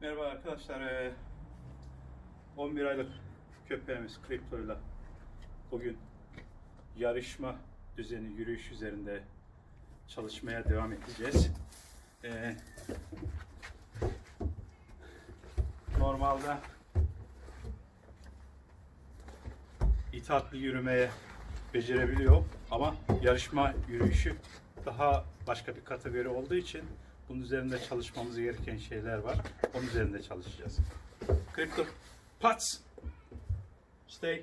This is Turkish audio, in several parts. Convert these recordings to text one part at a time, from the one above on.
Merhaba arkadaşlar. Ee, 11 aylık köpeğimiz Kripto'yla bugün yarışma düzeni yürüyüş üzerinde çalışmaya devam edeceğiz. Normalde itaatli yürümeye becerebiliyor ama yarışma yürüyüşü daha başka bir kategori olduğu için bunun üzerinde çalışmamız gereken şeyler var. Onun üzerinde çalışacağız. Crypto Pats Stay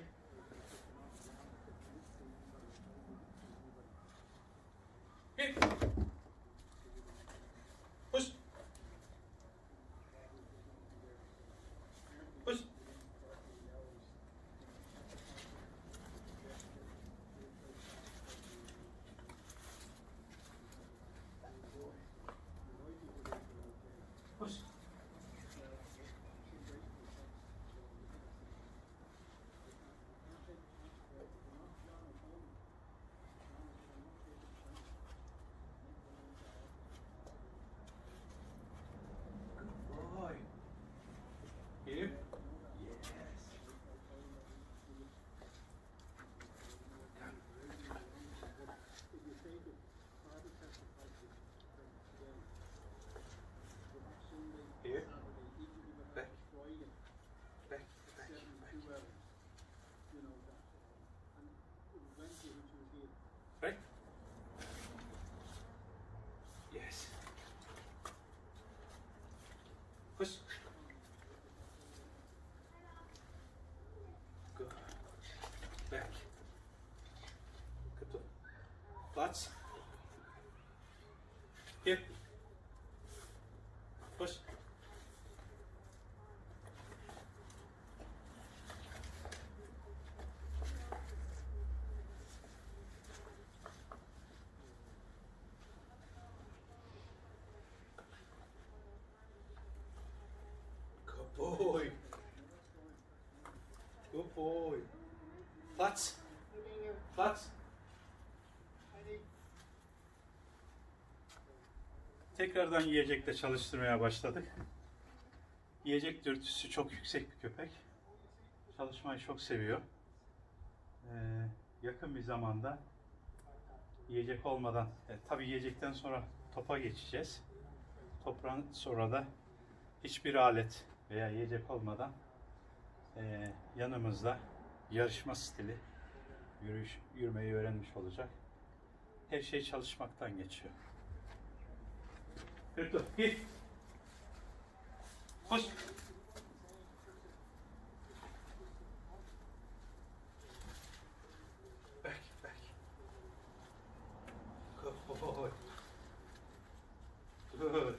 Platz. Here. Push. Good boy. Good boy. Platz. Platz. Tekrardan yiyecekle çalıştırmaya başladık. Yiyecek dürtüsü çok yüksek bir köpek. Çalışmayı çok seviyor. Ee, yakın bir zamanda yiyecek olmadan, e, tabii yiyecekten sonra topa geçeceğiz. Topran sonra da hiçbir alet veya yiyecek olmadan e, yanımızda yarışma stili yürüyüş, yürümeyi öğrenmiş olacak. Her şey çalışmaktan geçiyor. Hırtı, git. Koş. Back, back. Good boy. Good.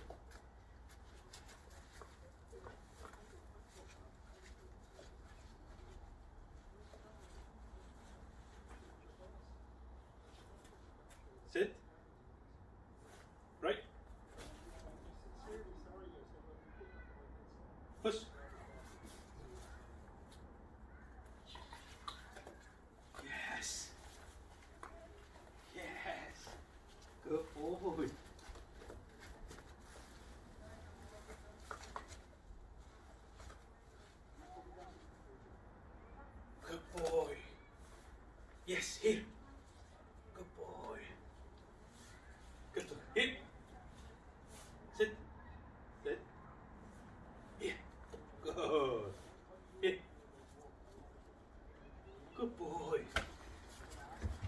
Sit. Push. Yes. Yes. Good boy.